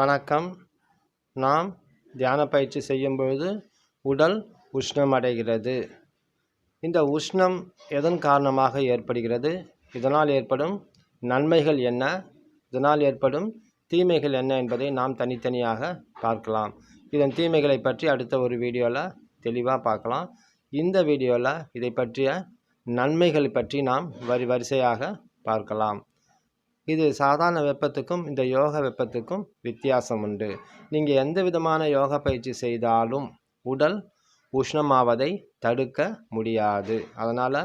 வணக்கம். நாம் தியான பயிற்சி செய்யும் பொழுது உடல் உஷ்ணமடைகிறது இந்த உஷ்ணம் எதன் காரணமாக ஏற்படுகிறது? இதனால் ஏற்படும் நன்மைகள் என்ன? இதனால் ஏற்படும் தீமைகள் என்ன என்பதை நாம் தனித்தனியாக பார்க்கலாம். இதன் தீமைகளை பற்றி அடுத்த ஒரு வீடியோவில் தெளிவாக பார்க்கலாம். இந்த வீடியோவில் இதை பற்றிய நன்மைகள் பற்றி நாம் வரி வரிசையாக பார்க்கலாம். இது சாதாரண வெப்பத்துக்கும் இந்த யோக வெப்பத்துக்கும் வித்தியாசம் உண்டு. நீங்கள் எந்த விதமான யோகா பயிற்சி செய்தாலும் உடல் உஷ்ணமாவதை தடுக்க முடியாது. அதனால்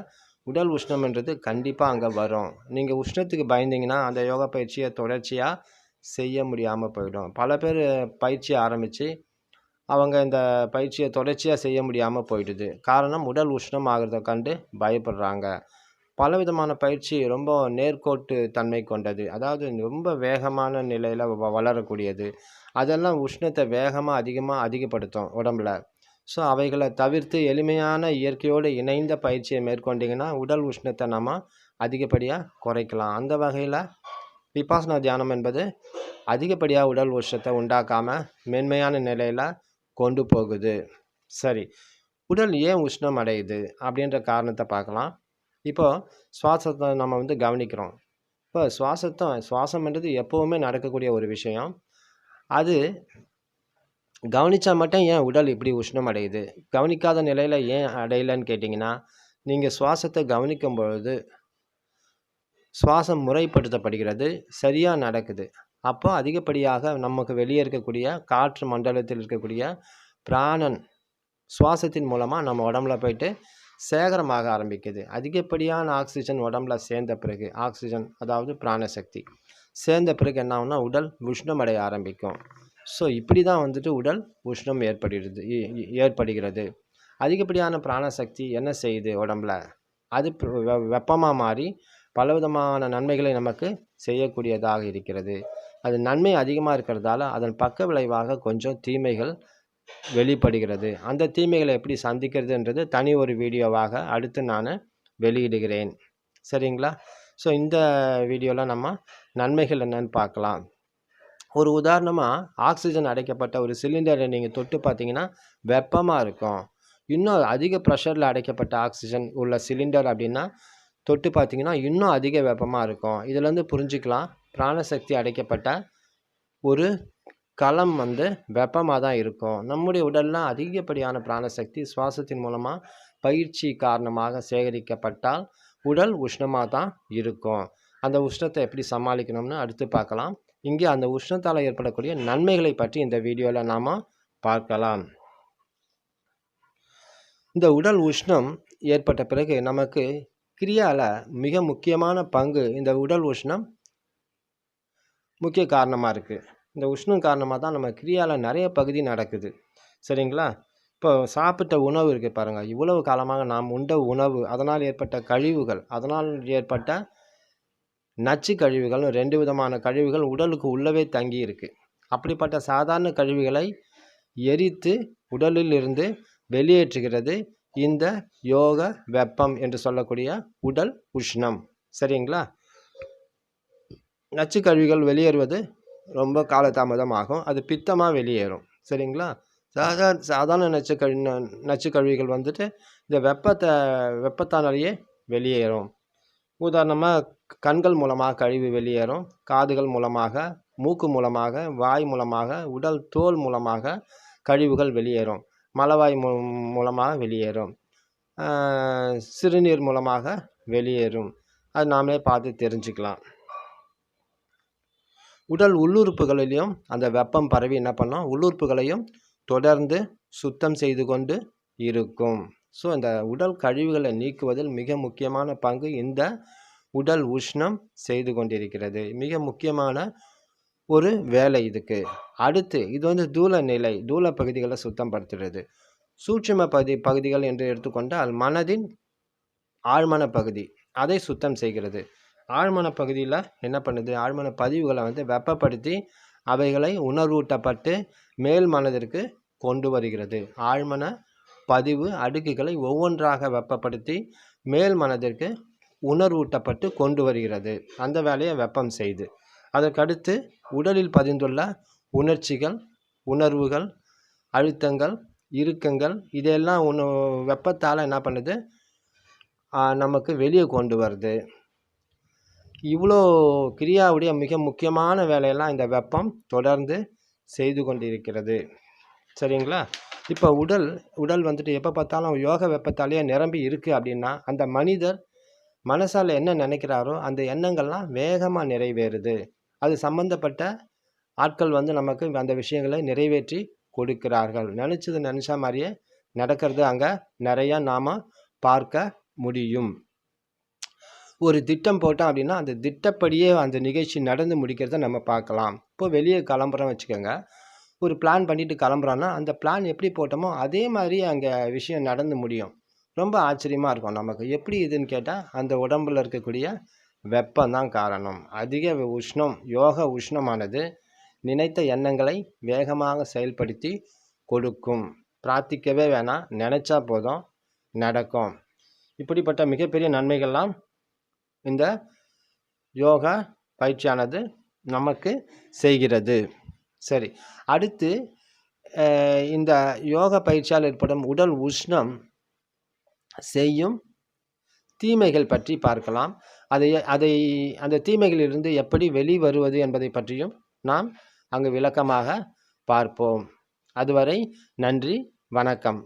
உடல் உஷ்ணம்ன்றது கண்டிப்பாக அங்கே வரும். நீங்கள் உஷ்ணத்துக்கு பயந்தீங்கன்னா அந்த யோகா பயிற்சியை தொடர்ச்சியாக செய்ய முடியாமல் போயிடும். பல பேர் பயிற்சி ஆரம்பித்து அவங்க இந்த பயிற்சியை தொடர்ச்சியாக செய்ய முடியாமல் போயிடுது. காரணம் உடல் உஷ்ணம் ஆகிறத கண்டு பயப்படுறாங்க. பலவிதமான பயிற்சி ரொம்ப நேர்கோட்டு தன்மை கொண்டது. அதாவது ரொம்ப வேகமான நிலையில் வளரக்கூடியது. அதெல்லாம் உஷ்ணத்தை வேகமாக அதிகமாக அதிகப்படுத்தும் உடம்புல. ஸோ அவைகளை தவிர்த்து எளிமையான இயற்கையோடு இணைந்த பயிற்சியை மேற்கொண்டிங்கன்னா உடல் உஷ்ணத்தை நம்ம அதிகப்படியாக குறைக்கலாம். அந்த வகையில் விபாசனா தியானம் என்பது அதிகப்படியாக உடல் உஷ்ணத்தை உண்டாக்காமல் மென்மையான நிலையில் கொண்டு போகுது. சரி. உடல் ஏன் உஷ்ணம் அடையுது அப்படின்ற காரணத்தை பார்க்கலாம். இப்போது சுவாசத்தை நம்ம வந்து கவனிக்கிறோம். இப்போ சுவாசத்தை சுவாசம்ன்றது எப்போவுமே நடக்கக்கூடிய ஒரு விஷயம். அது கவனித்தா மட்டும் ஏன் உடல் இப்படி உஷ்ணம் அடையுது கவனிக்காத நிலையில் ஏன் அடையலைன்னு கேட்டிங்கன்னா நீங்கள் சுவாசத்தை கவனிக்கும் பொழுது சுவாசம் முறைப்படுத்தப்படுகிறது சரியாக நடக்குது. அப்போ அதிகப்படியாக நமக்கு வெளியே இருக்கக்கூடிய காற்று மண்டலத்தில் இருக்கக்கூடிய பிராணன் சுவாசத்தின் மூலமாக நம்ம உடம்புல போயிட்டு சேகரமாக ஆரம்பிக்குது. அதிகப்படியான ஆக்சிஜன் உடம்புல சேர்ந்த பிறகு ஆக்சிஜன் அதாவது பிராணசக்தி. சேர்ந்த பிறகு என்ன ஆகும்னா உடல் உஷ்ணமடைய ஆரம்பிக்கும். ஸோ இப்படி தான் வந்துட்டு உடல் உஷ்ணம் ஏற்படுகிறது ஏற்படுகிறது. அதிகப்படியான பிராணசக்தி என்ன செய்யுது உடம்புல? அது வெப்பமாக மாறி பலவிதமான நன்மைகளை நமக்கு செய்யக்கூடியதாக இருக்கிறது. அது நன்மை அதிகமாக இருக்கிறதால அதன் பக்க விளைவாக கொஞ்சம் தீமைகள் வெளிப்படுகிறது. அந்த தீமைகளை எப்படி சந்திக்கிறதுன்றது தனி ஒரு வீடியோவாக அடுத்து நான் வெளியிடுகிறேன். சரிங்களா? ஸோ இந்த வீடியோவில் நம்ம நன்மைகள் என்னன்னு பார்க்கலாம். ஒரு உதாரணமாக ஆக்சிஜன் அடைக்கப்பட்ட ஒரு சிலிண்டரை நீங்கள் தொட்டு பார்த்தீங்கன்னா வெப்பமாக இருக்கும். இன்னும் அதிக ப்ரெஷரில் அடைக்கப்பட்ட ஆக்சிஜன் உள்ள சிலிண்டர் அப்படின்னா தொட்டு பார்த்தீங்கன்னா இன்னும் அதிக வெப்பமாக இருக்கும். இதுலேருந்து புரிஞ்சுக்கலாம். பிராணசக்தி அடைக்கப்பட்ட ஒரு களம் வந்து வெப்பமாக தான் இருக்கும். நம்முடைய உடலில் அதிகப்படியான பிராணசக்தி சுவாசத்தின் மூலமாக பயிற்சி காரணமாக சேகரிக்கப்பட்டால் உடல் உஷ்ணமாக தான் இருக்கும். அந்த உஷ்ணத்தை எப்படி சமாளிக்கணும்னு அடுத்து பார்க்கலாம். இங்கே அந்த உஷ்ணத்தால் ஏற்படக்கூடிய நன்மைகளை பற்றி இந்த வீடியோவில் நாம் பார்க்கலாம். இந்த உடல் உஷ்ணம் ஏற்பட்ட பிறகு நமக்கு கிரியாவில் மிக முக்கியமான பங்கு இந்த உடல் உஷ்ணம் முக்கிய காரணமாக இருக்குது இந்த உஷ்ணம் காரணமாக தான் நம்ம கிரியாவில் நிறைய பகுதி நடக்குது. சரிங்களா? இப்போ சாப்பிட்ட உணவு இருக்குது பாருங்கள் இவ்வளவு காலமாக நாம் உண்ட உணவு அதனால் ஏற்பட்ட கழிவுகள் அதனால் ஏற்பட்ட நச்சு கழிவுகள் ரெண்டு விதமான கழிவுகள் உடலுக்கு உள்ளவே தங்கி இருக்குது அப்படிப்பட்ட சாதாரண கழிவுகளை எரித்து உடலில் இருந்து வெளியேற்றுகிறது இந்த யோக வெப்பம் என்று சொல்லக்கூடிய உடல் உஷ்ணம். சரிங்களா? நச்சு கழிவுகள் வெளியேறுவது ரொம்ப காலதாமதம் ஆகும் அது பித்தமாக வெளியேறும். சரிங்களா? சாதாரண சாதாரண நச்சு கழி நச்சு கழிவுகள் வந்துட்டு இந்த வெப்பத்தை வெப்பத்தானாலேயே வெளியேறும். உதாரணமாக கண்கள் மூலமாக கழிவு வெளியேறும். காதுகள் மூலமாக மூக்கு மூலமாக வாய் மூலமாக உடல் தோல் மூலமாக கழிவுகள் வெளியேறும். மலவாய் மூ மூலமாக வெளியேறும். சிறுநீர் மூலமாக வெளியேறும். அது நாமளே பார்த்து தெரிஞ்சுக்கலாம். உடல் உள்ளுறுப்புகளிலையும் அந்த வெப்பம் பரவி என்ன பண்ணோம்? உள்ளுறுப்புகளையும் தொடர்ந்து சுத்தம் செய்து கொண்டு இருக்கும். ஸோ இந்த உடல் கழிவுகளை நீக்குவதில் மிக முக்கியமான பங்கு இந்த உடல் உஷ்ணம் செய்து கொண்டிருக்கிறது. மிக முக்கியமான ஒரு வேலை இதுக்கு. அடுத்து இது வந்து தூள நிலை தூள பகுதிகளை சுத்தப்படுத்துகிறது சூட்சும பகுதி பகுதிகள் என்று எடுத்துக்கொண்டால் மனதின் ஆழ்மன பகுதி அதை சுத்தம் செய்கிறது. ஆழ்மன பகுதியில் என்ன பண்ணுது? ஆழ்மன பதிவுகளை வந்து வெப்பப்படுத்தி அவைகளை உணர்வூட்டப்பட்டு மேல் மனதிற்கு கொண்டு வருகிறது. ஆழ்மன பதிவு அடுக்குகளை ஒவ்வொன்றாக வெப்பப்படுத்தி மேல் மனதிற்கு உணர்வூட்டப்பட்டு கொண்டு வருகிறது. அந்த வேலையை வெப்பம் செய்து. அதற்கடுத்து உடலில் பதிந்துள்ள உணர்ச்சிகள் உணர்வுகள் அழுத்தங்கள் இறுக்கங்கள் இதெல்லாம் உண வெப்பத்தால் என்ன பண்ணுது? நமக்கு வெளியே கொண்டு வருது. இவ்வளோ கிரியாவுடைய மிக முக்கியமான வேலையெல்லாம் இந்த வெப்பம் தொடர்ந்து செய்து கொண்டிருக்கிறது. சரிங்களா? இப்போ உடல் உடல் வந்துட்டு எப்போ பார்த்தாலும் யோக வெப்பத்தாலேயே நிரம்பி இருக்குது அப்படின்னா அந்த மனிதர் மனசால் என்ன நினைக்கிறாரோ அந்த எண்ணங்கள்லாம் வேகமாக நிறைவேறுது. அது சம்பந்தப்பட்ட ஆட்கள் வந்து நமக்கு அந்த விஷயங்களை நிறைவேற்றி கொடுக்கிறார்கள். நினச்சது நினச்ச மாதிரியே நடக்கிறது அங்கே நிறையா நாம் பார்க்க முடியும். ஒரு திட்டம் போட்டோம் அப்படின்னா அந்த திட்டப்படியே அந்த நிகழ்ச்சி நடந்து முடிக்கிறத நம்ம பார்க்கலாம். இப்போ வெளியே கிளம்புறோம் வச்சுக்கோங்க. ஒரு பிளான் பண்ணிட்டு கிளம்புறோன்னா அந்த பிளான் எப்படி போட்டோமோ அதே மாதிரி அங்கே விஷயம் நடந்து முடியும். ரொம்ப ஆச்சரியமாக இருக்கும் நமக்கு. எப்படி இதுன்னு கேட்டால் அந்த உடம்பில் இருக்கக்கூடிய வெப்பம் தான் காரணம். அதிக உஷ்ணம் யோக உஷ்ணமானது நினைத்த எண்ணங்களை வேகமாக செயல்படுத்தி கொடுக்கும். பிரார்த்திக்கவே வேணாம். நினச்சா போதும். நடக்கும். இப்படிப்பட்ட மிகப்பெரிய நன்மைகள்லாம் இந்த யோகா பயிற்சியானது நமக்கு செய்கிறது. சரி அடுத்து இந்த யோகா பயிற்சியால் ஏற்படும் உடல் உஷ்ணம் செய்யும் தீமைகள் பற்றி பார்க்கலாம். அதை அதை அந்த தீமைகளிலிருந்து எப்படி வெளிவருவது என்பதை பற்றியும் நாம் அங்கு விளக்கமாக பார்ப்போம். அதுவரை நன்றி வணக்கம்.